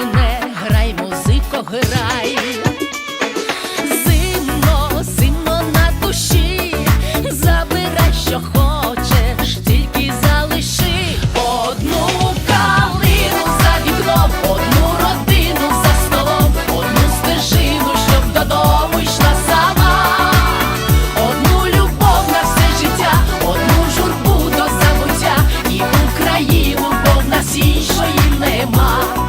не грай, музико, грай, зимно, зимно на душі, забирай, що хочеш, тільки залиши одну калину за вікном, одну родину за столом, одну стежину, щоб додому йшла сама, одну любов на все життя, одну журбу до забуття, і Україну, бо в іншої нема.